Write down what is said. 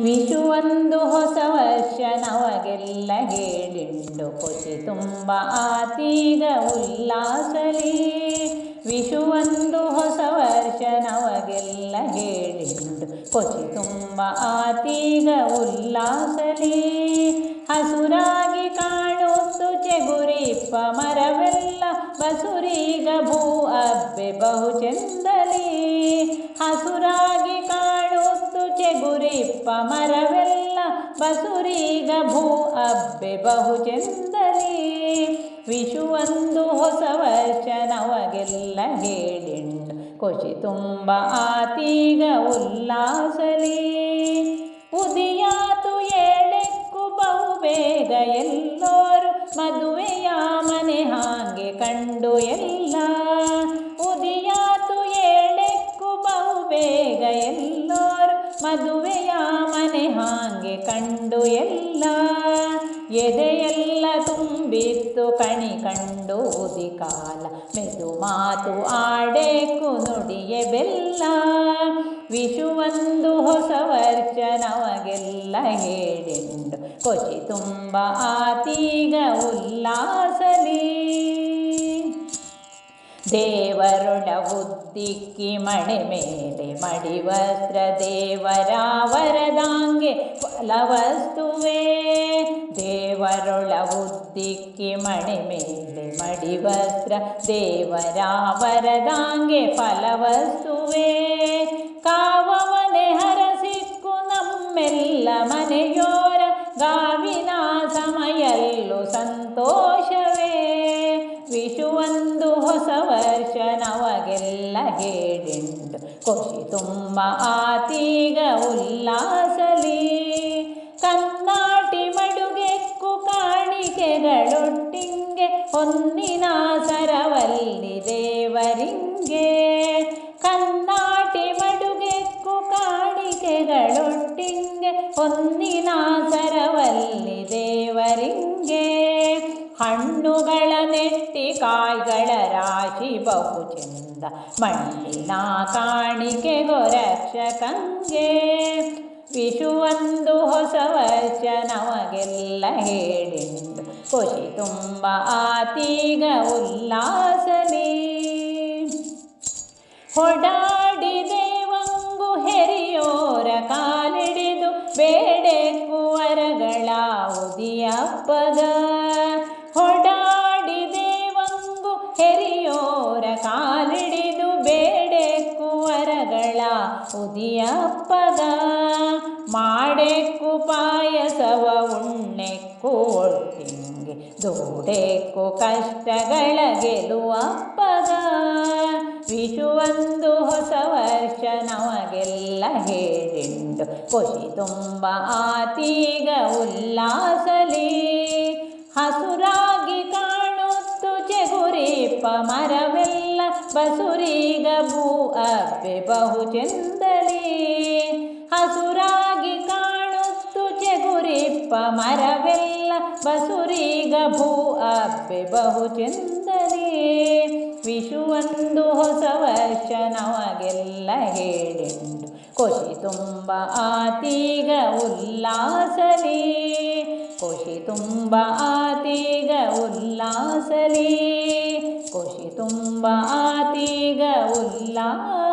ವಿಷುವೊಂದು ಹೊಸ ವರ್ಷ ನವಗೆಲ್ಲ ಹೇಳಿಂಡು. ಖುಷಿ ತುಂಬ ಆತೀಗ ಉಲ್ಲಾಸಲಿ. ವಿಷುವೊಂದು ಹೊಸ ವರ್ಷ ನವಗೆಲ್ಲ ಹೇಳಿಂಡು. ಖುಷಿ ತುಂಬ ಆತೀಗ ಉಲ್ಲಾಸಲಿ. ಹಸುರಾಗಿ ಕಾಣುತ್ತು ಚೆಗುರಿಪ್ಪ ಮರವೆಲ್ಲ. ಬಸುರೀಗ ಭೂ ಅಬ್ಬೆ ಬಹು ಚೆಂದಲಿ ಹಸುರಾಗಿ ಕಾಣುತ್ತು ಚೆಗುರಿಪ್ಪ ಮರವೆಲ್ಲ ಬಸುರೀಗ ಭೂ ಅಬ್ಬೆ ಬಹು ಚೆಂದಲಿ ವಿಷುವೊಂದು ಹೊಸ ವರ್ಷ ನವಗೆಲ್ಲ ಹೇಳಿಂಡು ಖುಷಿ ತುಂಬ ಆತೀಗ ಉಲ್ಲಾಸಲಿ. ಉದಿಯಾತು ಏಳೆಕ್ಕು ಬಹು ಬೇಗ ಎಲ್ಲೋರು ಮದುವೆಯ ಮನೆ ಹಾಗೆ ಕಂಡು ಎಲ್ಲ ಮದುವೆಯ ಮನೆ ಹಾಗೆ ಕಂಡು ಎಲ್ಲ, ಎದೆಯೆಲ್ಲ ತುಂಬಿತ್ತು ಕಣಿ ಕಂಡು ಓದಿ ಕಾಲ. ಮೆದು ಮಾತು ಆಡೇಕು ನುಡಿಯ ಬೆಲ್ಲ ವಿಷುವೊಂದು ಹೊಸ ವರ್ಷ ನಮಗೆಲ್ಲ ಹೇಳಿಂಡು. ಕೊಚಿ ತುಂಬ ಆತೀಗ ಉಲ್ಲಾಸಲಿ. ದೇವರೊಡ ಉದ್ದಿಕ್ಕಿ ಮಣೆ ಮೇಲೆ ಮಡಿ ವಸ್ತ್ರ ದೇವರ ವರದಾಂಗೆ ಫಲವಸ್ತುವೇ ದೇವರೊಳ ಉದ್ದಿಕ್ಕಿ ಮಣೆ ಮೇಲೆ ಮಡಿ ವಸ್ತ್ರ ದೇವರ ವರದಾಂಗೆ ಫಲವಸ್ತುವೇ ಕಾವವನೆ ಹರಸಿಕ್ಕು ನಮ್ಮೆಲ್ಲ ಮನೆಯೋರ ಗಾವಿನ ಸಮಯಲ್ಲೂ ಸಂತೋಷವೇ ವಿಷುವೊಂದು ಹೊಸ ವರ್ಷ ನಮಗೆಲ್ಲ ಹೇಳಿಂಡು ಖುಷಿ ತುಂಬ ಆತೀಗ ಉಲ್ಲಾಸಲಿ. ಕನ್ನಾಟಿ ಮಡುಗೆಕ್ಕು ಕಾಣಿಕೆಗಳೊಟ್ಟಿಂಗೆ ಹೊನ್ನಿನ ಸರವಲ್ಲಿ ದೇವರಿಂಗೆ. ಕನ್ನಾಟಿ ಮಡುಗೆಕ್ಕು ಕಾಣಿಕೆಗಳೊಟ್ಟಿಂಗೆ ಹೊನ್ನಿನ ಕಾಯಿಗಳ ರಾಶಿ ಬಹು ಚಂದ ಮಣ್ಣಿನ ಕಾಣಿಕೆ ಗೊರಕ್ಷಕಂಗೆ. ವಿಶುವಂದು ಹೊಸ ವರ್ಷ ನಮಗೆಲ್ಲ ಹೇಳಿಂದು ಖುಷಿ ತುಂಬ ಆತೀಗ ಉಲ್ಲಾಸಲಿ ಹೊಡಾಡಿದೇವಂಗು ಹೆರಿಯೋರ ಕಾಲಿಡಿದು ಬೇಡೆಕ್ಕುವರಗಳ ಉದಿಯಪ್ಪಗ. ಹೆರಿಯೋರ ಕಾಲಿಡಿದು ಬೇಡೆಕ್ಕುವರಗಳ ಉದಿಯಪ್ಪಗ ಮಾಡೆಕ್ಕು ಪಾಯಸವ ಉಣ್ಣೆ ಒಟ್ಟಿಂಗೆ ದೂಡೆಕ್ಕು ಕಷ್ಟಗಳ ಗೆಲುವಪ್ಪಗ ವಿಷುವೊಂದು ಹೊಸ ವರ್ಷ ನಮಗೆಲ್ಲ ಹೇಳಿಂಡು ಖುಷಿ ತುಂಬ ಆತೀಗ ಉಲ್ಲಾಸಲಿ ಹಸುರಾಗಿ ಕಾಣುತ್ತು ಚೆಗುರಿಪ್ಪ ಮರವೆಲ್ಲ ಬಸುರೀಗ ಭೂ ಅಪ್ಪೆ ಬಹು ಚೆಂದಲಿ ಹಸುರಾಗಿ ಕಾಣುತ್ತು ಚೆಗುರಿಪ್ಪ ಮರವೆಲ್ಲ ಬಸುರೀಗ ಭೂ ಅಪ್ಪೆ ಬಹು ಚೆಂದಲಿ ವಿಷುವೊಂದು ಹೊಸ ವರ್ಷ ನಮಗೆಲ್ಲ ಹೇಳಿಂಡು ಖುಷಿ ತುಂಬ ಆತೀಗ ಉಲ್ಲಾಸಲಿ. ಖುಷಿ ತುಂಬ ಆತೀಗ ಉಲ್ಲಾಸಲಿ. ತುಂಬ ಆತೀಗ ಉಲ್ಲಾಸ